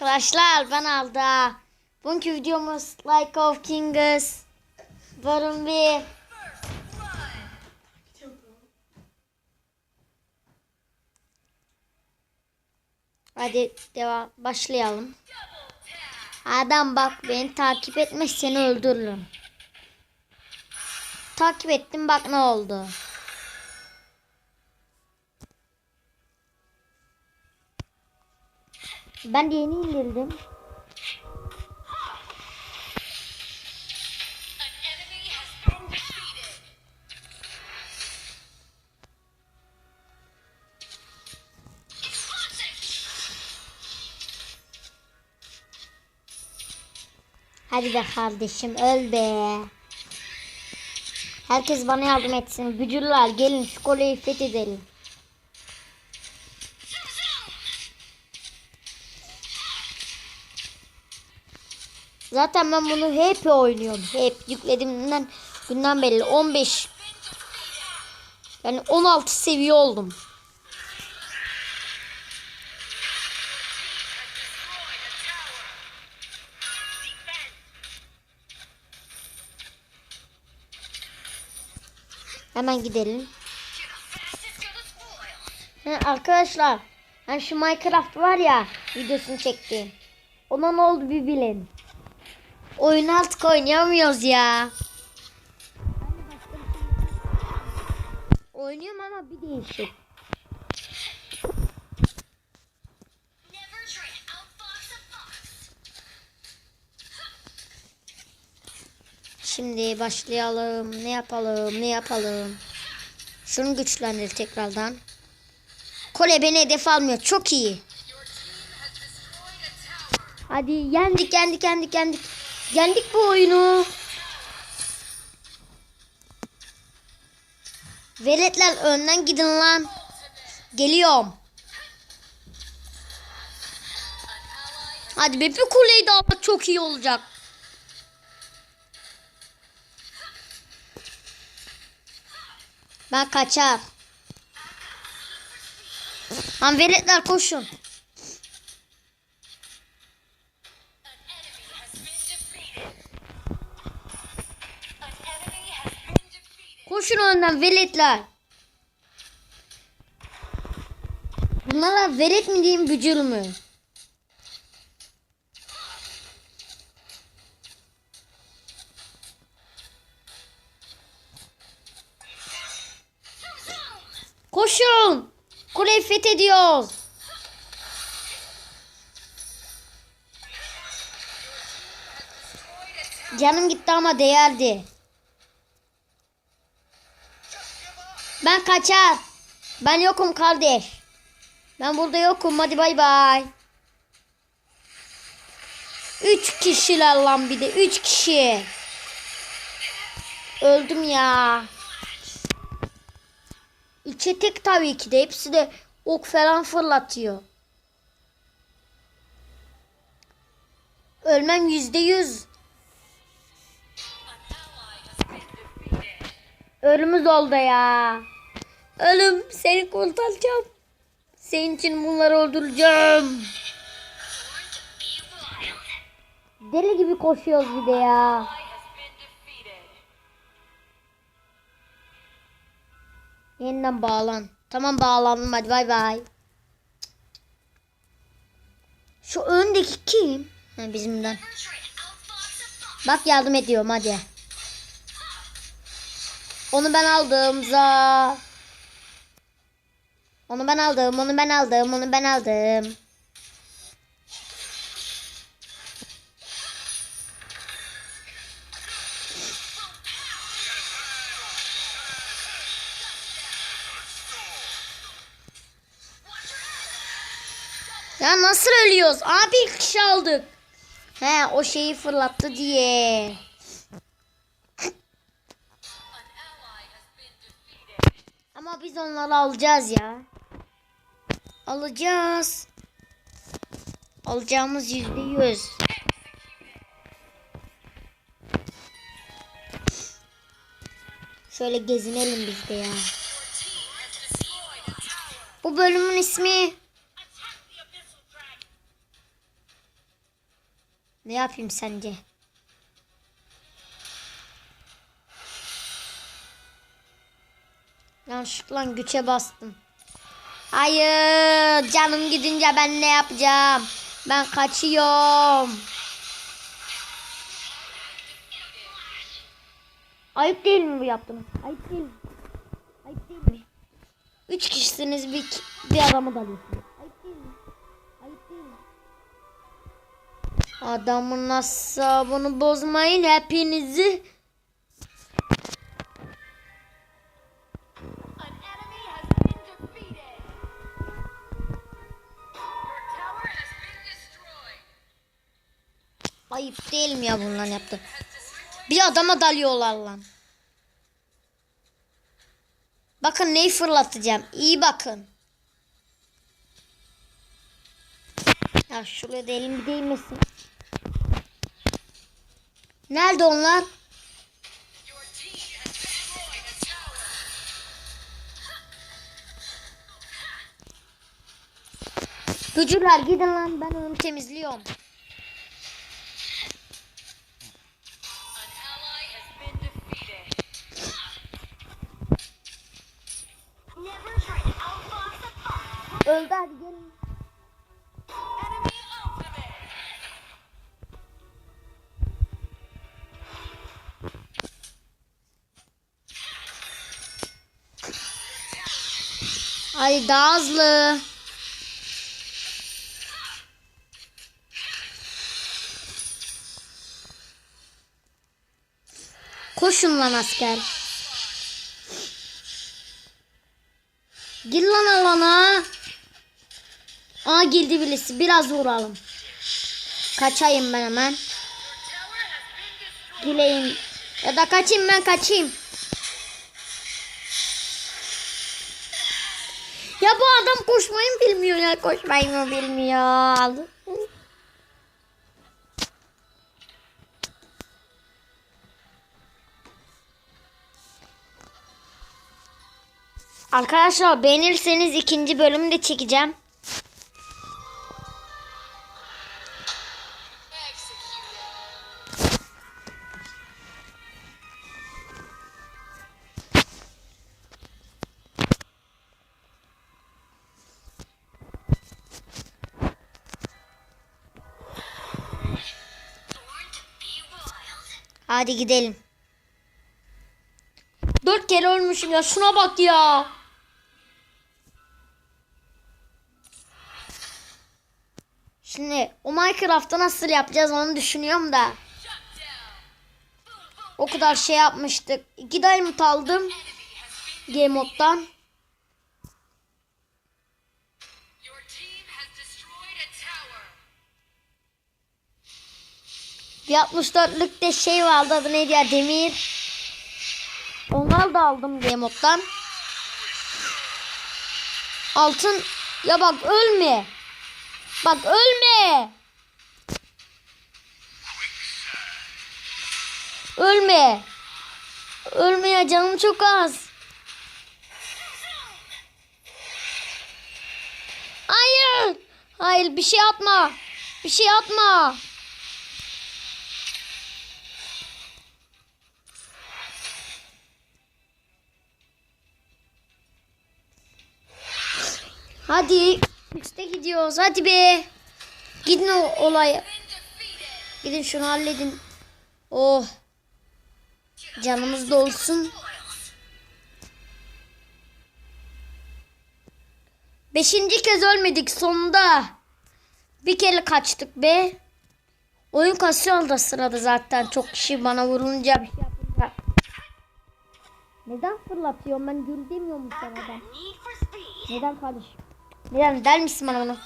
Arkadaşlar ben Alda. Bugünkü videomuz Like of Kings. Varın bir. Hadi devam başlayalım. Adam bak beni takip etme seni öldürürüm. Takip ettim bak ne oldu. Ben de yeni indirdim. Hadi be kardeşim öl be. Herkes bana yardım etsin. Bücürler gelin şu koleyi fethedelim. Zaten ben bunu hep oynuyorum. Hep yüklediğimden günden belli. 15 yani 16 seviye oldum. Hemen gidelim. Ha, arkadaşlar hani şu Minecraft var ya videosunu çekti. Ona ne oldu bir bilin. Oyun artık oynayamıyoruz ya. Oynuyorum ama bir değişik. Şimdi başlayalım. Ne yapalım? Ne yapalım? Şunu güçlendir tekrardan. Kole beni hedef almıyor. Çok iyi. Hadi yendik yendik yendik yendik. Yendik bu oyunu. Veletler önden gidin lan. Geliyorum. Hadi be bir kuleyi daha çok iyi olacak. Ben kaçar. Lan veletler koşun. Koşun önden veletler. Bunlara velet mi diyeyim bücür mü? Koşun. Kuleyi fethediyoruz. Canım gitti ama değerdi. Ben kaçar. Ben yokum kardeş. Ben burada yokum. Hadi bay bay. Üç kişiler lan bir de. Üç kişi. Öldüm ya. İçe tek tabii ki de. Hepsi de ok falan fırlatıyor. Ölmem yüzde yüz. Ölümüz oldu ya. Ölüm seni kurtaracağım. Senin için bunları öldüreceğim. Deli gibi koşuyoruz bir de ya. Yeniden bağlan. Tamam bağlandım hadi bay bay. Şu öndeki kim? Ha, bizimden. Bak yardım ediyorum hadi. Onu ben aldım za. Onu ben aldım, onu ben aldım, onu ben aldım. Ya nasıl ölüyoruz? Abi ilk kişi aldık. He o şeyi fırlattı diye. Ama biz onları alacağız ya. Alacağız. Alacağımız yüzde yüz. Şöyle gezinelim biz de ya. Bu bölümün ismi. Ne yapayım sence? Yanlışlıkla güçe bastım. Hayır canım gidince ben ne yapacağım? Ben kaçıyorum. Ayıp değil mi bu yaptığınız? Ayıp değil mi? Ayıp değil mi? Üç kişisiniz bir, bir adamı dalıyorsunuz. Ayıp değil mi? Ayıp değil mi? Adamın asabını bozmayın hepinizi. Ayıp değil mi ya bunlar yaptı? Bir adama dalıyorlar lan. Bakın neyi fırlatacağım. İyi bakın. Ya şuraya da elim bir değmesin. Nerede onlar? Gücüler gidin lan ben onu temizliyorum. Öldü hadi gelin. Hadi daha hızlı. Koşun lan asker. Gir lan alana. Aa girdi birisi. Biraz vuralım. Kaçayım ben hemen. Gileyim. Ya da kaçayım ben kaçayım. Ya bu adam koşmayı mı bilmiyor ya koşmayı mı bilmiyor. Arkadaşlar beğenirseniz ikinci bölümü de çekeceğim. Hadi gidelim. Dört kere ölmüşüm ya şuna bak ya. Şimdi o Minecraft'ta nasıl yapacağız onu düşünüyorum da. O kadar şey yapmıştık. İki diamond aldım. Game moddan. Bir 64'lük de şey vardı adı neydi ya demir. Onları da aldım moddan. Altın. Ya bak ölme. Bak ölme. Ölme. Ölme ya canım çok az. Hayır. Hayır bir şey atma. Bir şey atma. Hadi. Üste gidiyoruz. Hadi be. Gidin o olaya. Gidin şunu halledin. Oh. Canımız dolsun. Beşinci kez ölmedik sonunda. Bir kere kaçtık be. Oyun kasıyor da sırada zaten. Çok kişi bana vurunca bir şey yapınca. Neden fırlatıyorum ben gül demiyor mu sana ben? Need for speed. Neden kardeşim? Neden? Der misin bana bunu?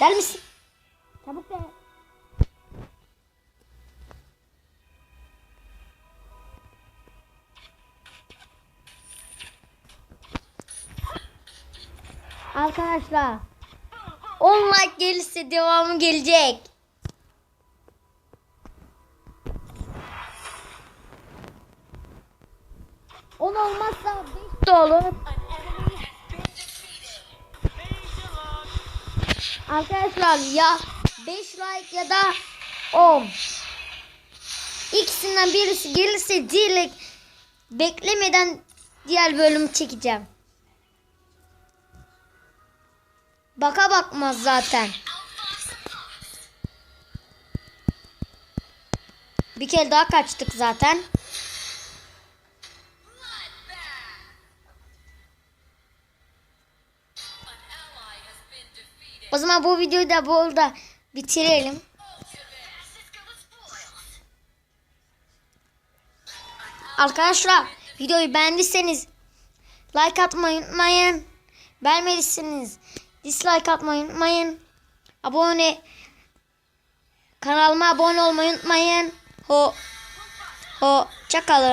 Der misin? Çabuk de. Arkadaşlar 10 like gelirse devamı gelecek. On olmazsa 5 de. Arkadaşlar ya 5 like ya da 10. İkisinden birisi gelirse direkt beklemeden diğer bölümü çekeceğim. Baka bakmaz zaten. Bir kere daha kaçtık zaten. Bu videoyu da burada bitirelim. Arkadaşlar videoyu beğendiyseniz like atmayı unutmayın. Beğenmediyseniz dislike atmayı unutmayın. Abone kanalıma abone olmayı unutmayın. Ho ho çakalın.